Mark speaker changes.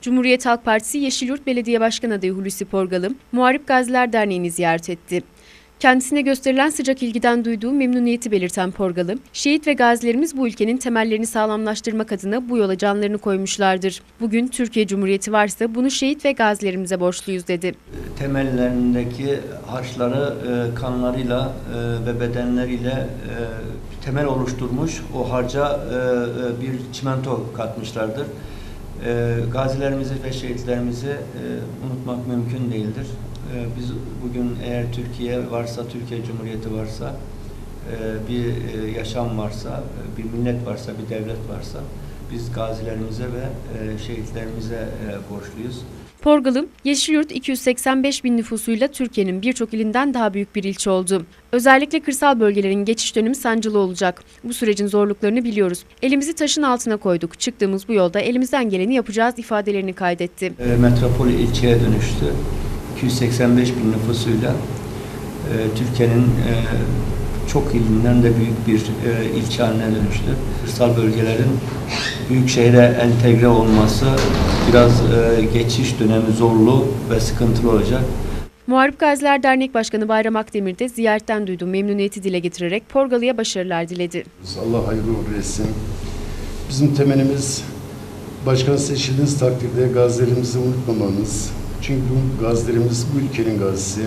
Speaker 1: Cumhuriyet Halk Partisi Yeşilyurt Belediye Başkan adayı Hulusi Porgalı, Muharip Gaziler Derneği'ni ziyaret etti. Kendisine gösterilen sıcak ilgiden duyduğu memnuniyeti belirten Porgalı, şehit ve gazilerimiz bu ülkenin temellerini sağlamlaştırmak adına bu yola canlarını koymuşlardır. Bugün Türkiye Cumhuriyeti varsa bunu şehit ve gazilerimize borçluyuz dedi.
Speaker 2: temellerindeki harçları e, kanlarıyla e, ve bedenleriyle e, temel oluşturmuş. O harca e, e, bir çimento katmışlardır. E, gazilerimizi ve şehitlerimizi e, unutmak mümkün değildir. E, biz bugün eğer Türkiye varsa, Türkiye Cumhuriyeti varsa, e, bir e, yaşam varsa, e, bir millet varsa, bir devlet varsa biz gazilerimize ve e, şehitlerimize e, borçluyuz.
Speaker 1: Porgalı, Yeşilyurt 285 bin nüfusuyla Türkiye'nin birçok ilinden daha büyük bir ilçe oldu. Özellikle kırsal bölgelerin geçiş dönemi sancılı olacak. Bu sürecin zorluklarını biliyoruz. Elimizi taşın altına koyduk. Çıktığımız bu yolda elimizden geleni yapacağız ifadelerini kaydetti.
Speaker 2: E, metropol ilçeye dönüştü. 285 bin nüfusuyla e, Türkiye'nin e, çok ilinden de büyük bir e, ilçe haline dönüştü. Kırsal bölgelerin büyük şehre entegre olması biraz e, geçiş dönemi zorlu ve sıkıntılı olacak.
Speaker 1: Muharip Gaziler Dernek Başkanı Bayram Akdemir de ziyaretten duyduğu memnuniyeti dile getirerek Porgalı'ya başarılar diledi.
Speaker 3: Allah hayırlı uğurlu etsin. Bizim temelimiz başkan seçildiğiniz takdirde gazilerimizi unutmamanız. Çünkü bu gazilerimiz bu ülkenin gazisi.